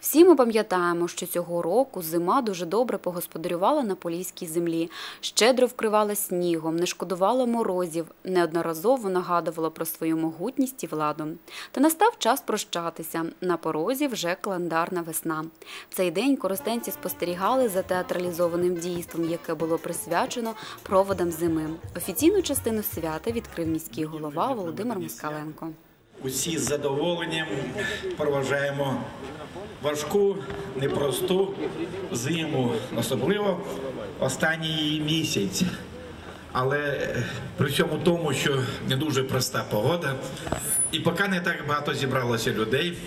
Всі ми пам'ятаємо, що цього року зима дуже добре погосподарювала на поліській землі, щедро вкривала снігом, не шкодувала морозів, неодноразово нагадувала про свою могутність і владу. Та настав час прощатися. На порозі вже календарна весна. В цей день коростенці спостерігали за театралізованим дійством, яке було присвячено проводам зими. Офіційну частину свята відкрив міський голова Володимир Москаленко. Усі з задоволенням проважаємо важку, непросту зиму, особливо останній її місяць. Але е, при всьому тому, що не дуже проста погода, і поки не так багато зібралося людей,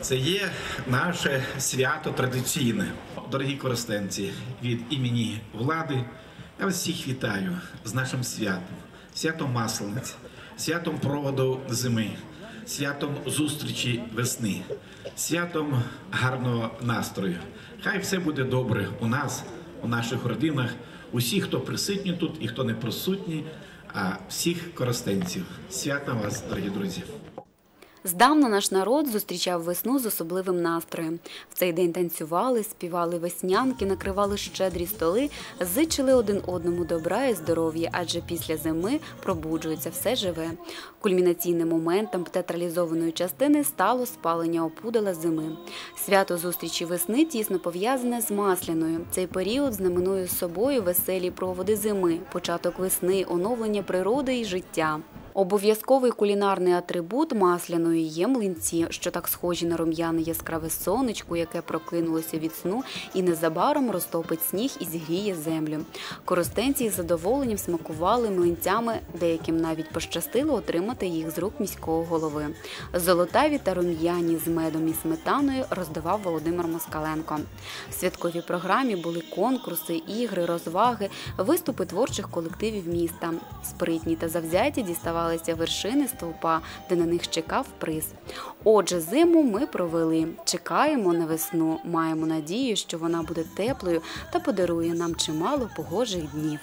це є наше свято традиційне. Дорогі користенці, від імені влади я вас всіх вітаю з нашим святом, святом Маслениць, святом проводу зими, святом зустрічі весни, святом гарного настрою. Хай все буде добре у нас, у наших родинах, усіх, хто присутні тут і хто не присутні, а всіх користенців. Свята вас, дорогі друзі! Здавна наш народ зустрічав весну з особливим настроєм. В цей день танцювали, співали веснянки, накривали щедрі столи, зичили один одному добра і здоров'я, адже після зими пробуджується все живе. Кульмінаційним моментом театралізованої частини стало спалення опудала зими. Свято зустрічі весни тісно пов'язане з масляною. Цей період знаменує з собою веселі проводи зими, початок весни, оновлення природи і життя. Обов'язковий кулінарний атрибут масляної є млинці, що так схожі на рум'яне яскраве сонечко, яке прокинулося від сну і незабаром розтопить сніг і зігріє землю. Коростенці із задоволенням смакували млинцями, деяким навіть пощастило отримати їх з рук міського голови. Золотаві та рум'яні з медом і сметаною роздавав Володимир Москаленко. В святковій програмі були конкурси, ігри, розваги, виступи творчих колективів міста. Спритні та завзяті діставалися вершини стовпа, де на них чекав приз. Отже, зиму ми провели. Чекаємо на весну. Маємо надію, що вона буде теплою та подарує нам чимало погожих днів.